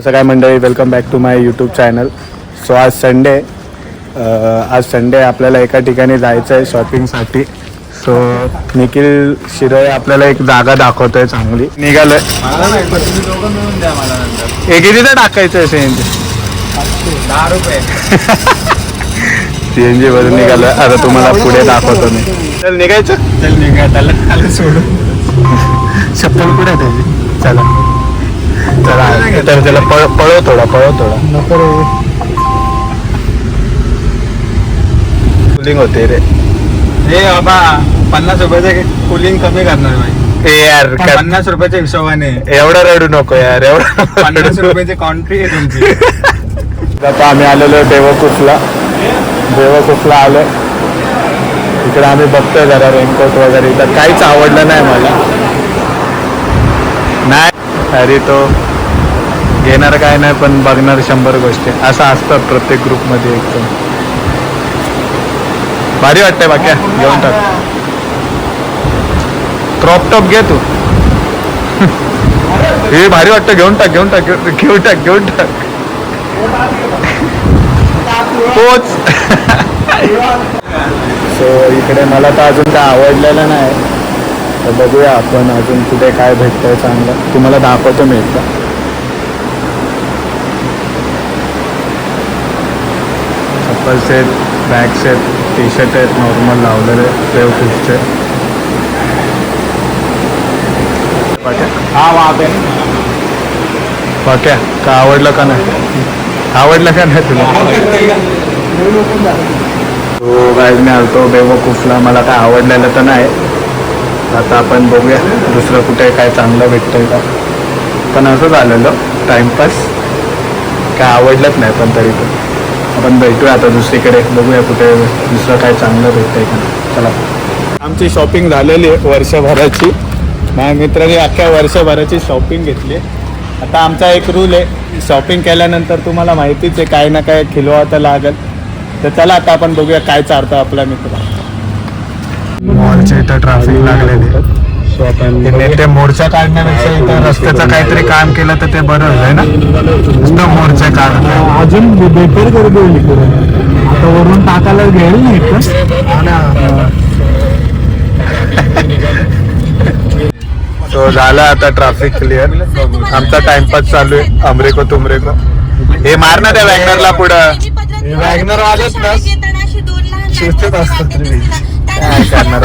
असं काय मंडळी welcome back to my YouTube channel so आज संडे आज संडे आपल्याला एका ठिकाणी जायचं आहे शॉपिंगसाठी सो निखिल शिरोळे आपल्याला एक जागा दाखवतोय चांगली. निघालोय. हे कितीचं टाकायचं आहे सी एन जी दहा रुपये सी एन जी भरून निघालोय. आता तुम्हाला पुढे दाखवतो मी. चल निघायचं? चल निघा. त्याला सोडून. चप्पल त्याची? चला. चला तर त्याला पळ पळव थोडा पळव थोडा. कुलिंग होते रे. हे बाबा पन्नास रुपयाचे कुलिंग कमी करणार भाई ए यार का- पन्नास रुपयाच्या हिशोबाने. एवढं रडू नको यार एवढं पन्नास रुपयाची कॉन्ट्री आहे तुमची. आता आम्ही आलेलो देवकुफला. देवकुफला आलो इकडे आम्ही बघतोय जरा रेनकोट वगैरे. तर काहीच आवडलं नाही मला. नाही. अरे तो घेणार काय नाही पण बघणार शंभर गोष्टी. असं असतं प्रत्येक ग्रुपमध्ये एकदम. भारी वाटतंय बाक्या घेऊन टाक. क्रॉप टॉप घे तू. हे भारी वाटतं घेऊन टाक घेऊन टाक घेऊन टाक घेऊन टाक. पोच. सो इकडे मला तर अजून काय आवडलेलं नाही. तर बघूया आपण अजून कुठे काय भेटतंय चांगलं. तुम्हाला दाखवतो मी एकदा. चप्पल set bag set T shirt आहेत. नॉर्मल लावलेले देव खूपचे हा आहे बाक्या का आवडलं का नाही? आवडलं का नाही तुला? तो गाईज मी आलतो बेवकूफला. मला काय आवडलेलं तर नाही. आता आपण बघूया दुसरं कुठे काय चांगलं भेटतंय का. पण असंच आलेलं टाइमपास काय आवडलंच नाही पण तरी पण. आपण भेटूया आता दुसरीकडे. बघूया कुठे दुसरं काय चांगलं भेटतंय का चला. आमची शॉपिंग झालेली आहे वर्षभराची. माझ्या मित्राने अख्ख्या वर्षभराची शॉपिंग घेतली आता आमचा एक रूल आहे. शॉपिंग केल्यानंतर तुम्हाला माहितीच आहे काय ना काय खिलवा तर लागेल. तर चला आता आपण बघूया काय चालतं आपला मित्र मॉलच्या इथं ट्रॅफिक लागलेली नेते मोर्चा काढण्यापेक्षा इथं रस्त्याचं काहीतरी काम केलं तर ते बरं आहे ना? नुसतं मोर्चा काढ अजून बेटर कर देईल आता वरून टाकायला घेईल नाही का तो झाला आता ट्रॅफिक क्लिअर आमचा टाइमपास चालू आहे अमरेको तुमरेको. हे मार ना त्या वॅगनरला पुढं. वॅगनर वाजत ना, शिस्तीत असतात. काय करणार?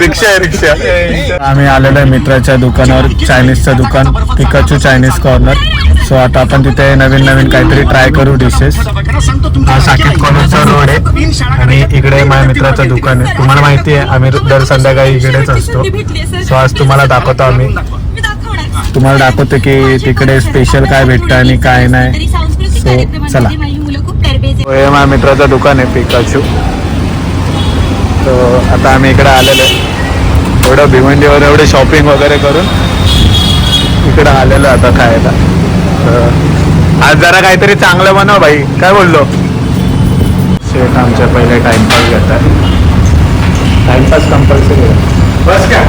रिक्षा आहे रिक्षा. आम्ही आलेलो आहे मित्राच्या दुकानावर चायनीजचं दुकान पिकाचू चायनीज कॉर्नर सो आता आपण तिथे नवीन नवीन काहीतरी ट्राय करू डिशेस हा साकेत कॉलेजचा रोड आहे. आणि इकडे माझ्या मित्राचं दुकान आहे. तुम्हाला माहिती आहे आम्ही दर संध्याकाळी इकडेच असतो. सो आज तुम्हाला दाखवतो आम्ही. तुम्हाला दाखवतो की तिकडे स्पेशल काय भेटतं आणि काय नाही. So, चला. हे माझ्या मित्राचं दुकान आहे पिकाचू. तर आता आम्ही इकडे आलेलो आहे. एवढं भिवंडीवर एवढे शॉपिंग वगैरे करून इकडं आलेलो आता खायला. तर आज जरा काहीतरी चांगलं बनव भाई. काय बोललो? शेट आमच्या पहिले टाइमपास घेतात. टाइमपास कंपल्सरी बस का?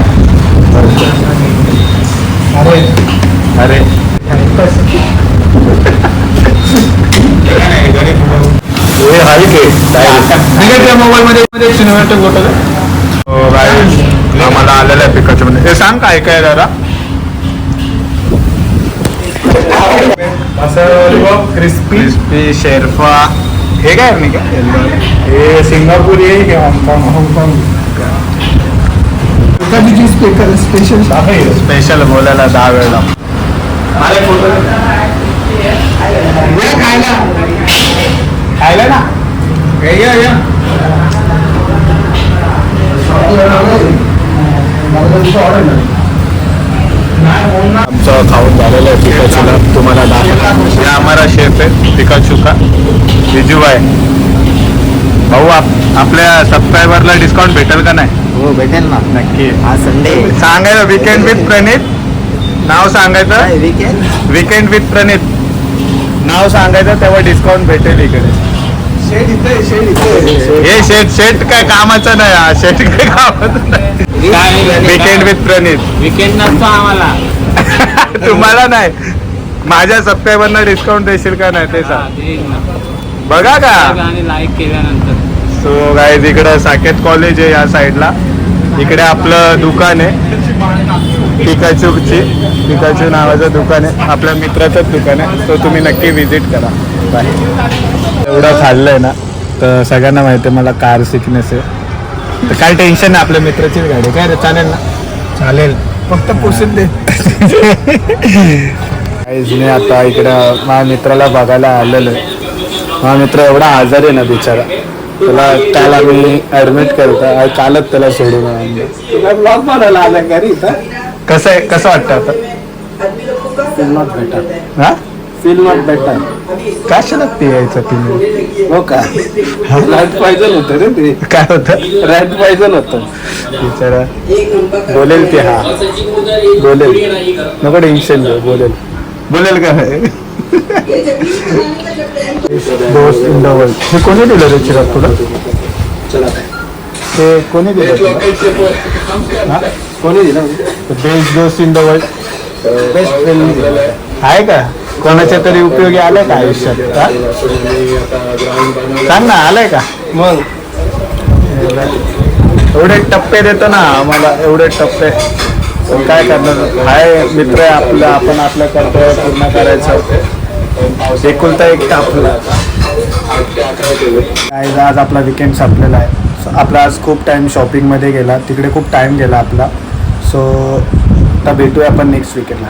के मोबाईल मध्ये सिनेमॅटिक हो गाईज आम्हाला आलेलं आहे पिकाच्या मध्ये. हे सांग काय काय दादा? असं क्रिस्पी क्रिस्पी शेरफा. हे काय मी काय हे सिंगापूर आहे हे हाँगकाँग हाँगकाँग. स्पीकर स्पेशल स्पेशल बोलायला दहा वेळेला खायला. खायला ना? या या. आमचं खाऊन झालेलं आहे पिकाचूला तुम्हाला दाखवला आम्हाला शेफ आहे पिकाचू का? बिजूबाई भाऊ आप आपल्या सबस्क्रायबरला डिस्काउंट भेटेल का नाही? हो भेटेल ना. नक्की. हा संडे सांगायचं विकेंड विथ प्रणित नाव सांगायचं? विकेंड विकेंड विथ प्रणित नाव सांगायचं तेव्हा डिस्काउंट भेटेल इकडे. हे शेट शेट काय कामाचं नाही हा शेट काय कामाचं नाही. विकेंड विथ प्रणित विकेंड नसतो आम्हाला. तुम्हाला नाही. माझ्या सबस्क्रायबरना डिस्काउंट देशील का नाही ते सांग. बघा का? आणि लाईक केल्यानंतर. सो गाईज इकडं साकेत कॉलेज आहे या साईडला इकडे आपलं दुकान आहे. पिकाचूची पिकाचू नावाचं दुकान आहे. आपल्या मित्राचंच दुकान आहे. तो तुम्ही नक्की व्हिजिट करा. बाय एवढं खाल्लंय ना तर सगळ्यांना माहिती आहे मला कार सिकनेस आहे. तर काय टेन्शन नाही आपल्या मित्राचीच गाडी. आहे. काय रे चालेल ना? चालेल. फक्त पुसून दे. काहीच नाही आता इकडं माझ्या मित्राला बघायला आलेलो आहे. माझा मित्र एवढा आजारी आहे ना बिचारा. त्याला काल आम्ही ऍडमिट करता कालच त्याला सोडून आणलं. ब्लॉग बनवला आला घरी कसं आहे? कसं वाटतं आता? फील नॉट बेटर हा? फील नॉट बेटर कशाला पियायचं तुम्ही हो का? रॅट पाहिजे होतं रे ते. काय होतं? रॅट पाहिजे होतं. बिचारा. बोलेल ते हा. बोलेल. नको टेन्शन घेऊ बोलेल. बोलेल का? दोस्त इन द वर्ल्ड हे कोणी दिलं रे चिराग तुला? ते कोणी दिलं तुला? हा? कोणी दिलं? बेस्ट दोस्त in the world best friend आहे का? कोणाच्या तरी उपयोगी आलाय का आयुष्यात? हा? सांग ना आलाय का? मग. एवढे टप्पे देतो ना आम्हाला एवढे टप्पे. पण काय करणार? हाय मित्र आहे आपलं आपण आपलं कर्तव्य पूर्ण करायचं. एकुलता एक काय आज आपला विकेंड संपलेला आहे. आपला आज खूप टाइम शॉपिंगमध्ये गेला. तिकडे खूप टाइम गेला आपला. सो आता भेटूया आपण नेक्स्ट विकेंडला